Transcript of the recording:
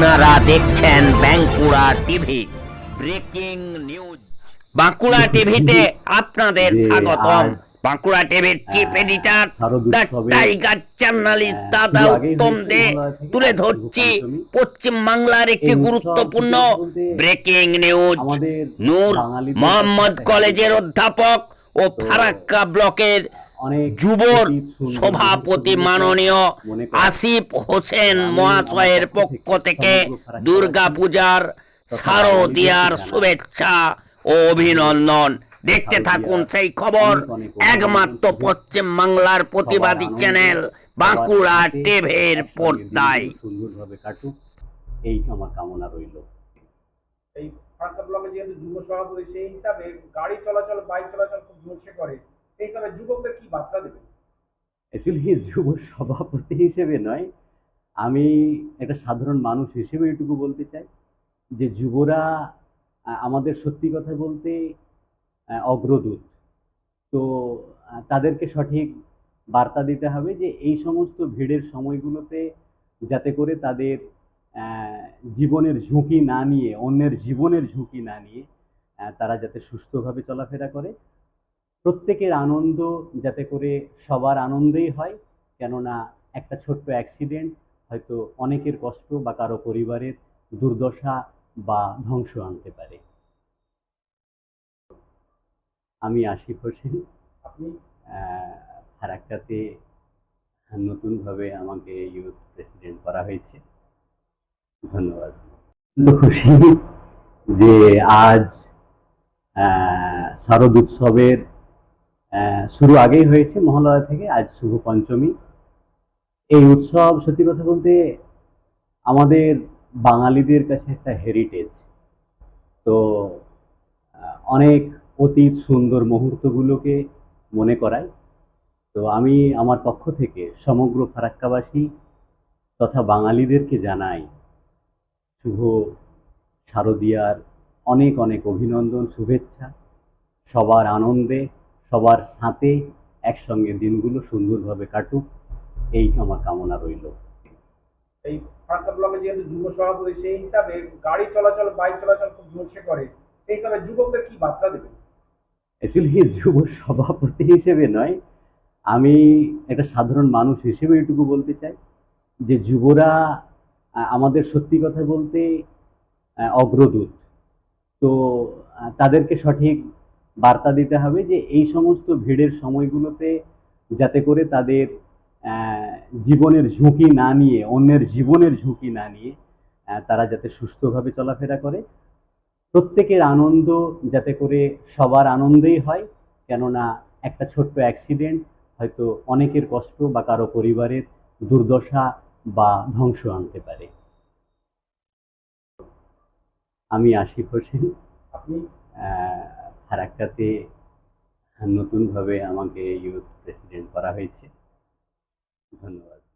আপনারা দেখছেন Bankura TV. Breaking news. Bankura টিভিতে আপনাদের স্বাগতম। বাঁকুড়া টিভির chief editor the tiger journalist দাদা উত্তম দে তুলে ধরছি পশ্চিম বাংলার একটি গুরুত্বপূর্ণ ব্রেকিং নিউজ। নূর মোহাম্মদ কলেজের অধ্যাপক ও ফারাক্কা ব্লকের যুবর সভাপতি মাননীয় আসিফ হোসেন মহাশয়ের পক্ষ থেকে থেকে সমগ্র ফারাক্কাবাসী দুর্গা পূজার তথা শারদিয়ার শুভেচ্ছা ও অভিনন্দন। দেখতে থাকুন সেই খবর একমাত্র পশ্চিম বাংলার প্রতিবাদী চ্যানেল বাঁকুড়া টিভির পর্দায়। সুন্দরভাবে কাটুক। এই আমার কামনা রইল। এই ফারাক্কা ব্লকে যেহেতু যুব সভাপতি সেই হিসাবে গাড়ি চলাচল বাইক চলাচল খুব জোরসে করে। সেই হিসাবে যুবকদের কি বার্তা দেবেন অ্যাকচুয়ালি যুব সভাপতি হিসেবে নয়। আমি একটা সাধারণ মানুষ হিসেবে এটুকু বলতে চাই যে যুবরা আমাদের সত্যি কথা বলতে অগ্রদূত। তো তাদেরকে সঠিক বার্তা দিতে হবে যে এই সমস্ত ভিড়ের সময়গুলোতে যাতে করে তাদের জীবনের ঝুঁকি না নিয়ে, অন্যের জীবনের ঝুঁকি না নিয়ে তারা যাতে সুস্থভাবে চলাফেরা করে। প্রত্যেকের আনন্দ যাতে করে সবার আনন্দেই হয় কেননা একটা ছোট্ট অ্যাক্সিডেন্ট হয়তো অনেকের কষ্ট বা কারও পরিবারের দুর্দশা বা ধ্বংস আনতে পারে। আমি আশিফ হোসেন। আপনি? ফারাক্কাতে নতুনভাবে আমাকে ইউথ প্রেসিডেন্ট করা হয়েছে। ধন্যবাদ। খুশি যে আজ শারদ উৎসবের শুরু আগেই হয়েছে মহালয়া থেকে, আজ শুভ পঞ্চমী। এই উৎসব, সত্যি কথা বলতে, আমাদের বাঙালিদের কাছে একটা হেরিটেজ তো অনেক অতীত সুন্দর মুহূর্তগুলোকে মনে করায় তো আমি আমার পক্ষ থেকে সমগ্র ফারাক্কাবাসী তথা বাঙালিদেরকে জানাই, শুভ শারদিয়ার অনেক অনেক অভিনন্দন, শুভেচ্ছা, সবার আনন্দে সবার সাথে একসঙ্গে দিনগুলো সুন্দরভাবে কাটুক এই আমার কামনা রইল। এই ফারাক্কা ব্লকে যেহেতু যুব সভাপতি সেই হিসাবে গাড়ি চলাচল বাইক চলাচল খুব জোরসে করে সেই হিসাবে যুবকদের কি বার্তা দেবেন? অ্যাকচুয়ালি যুব সভাপতি হিসেবে নয় আমি একটা সাধারণ মানুষ হিসেবে এটুকু বলতে চাই যে যুবরা আমাদের সত্যি কথা বলতে অগ্রদূত। তো তাদেরকে সঠিক বার্তা দিতে হবে যে এই সমস্ত ভিড়ের সময়গুলোতে যাতে করে তাদের জীবনের ঝুঁকি না নিয়ে অন্যের জীবনের ঝুঁকি না নিয়ে তারা যাতে সুস্থভাবে চলাফেরা করে। প্রত্যেকের আনন্দ যাতে করে সবার আনন্দেই হয় কেননা একটা ছোট্ট অ্যাক্সিডেন্ট হয়তো অনেকের কষ্ট বা কারও পরিবারের দুর্দশা বা ধ্বংস আনতে পারে। আমি আশিফ হোসেন। আপনি ফারাক্কাতে নতুনভাবে আমাকে ইউথ প্রেসিডেন্ট করা হয়েছে। ধন্যবাদ।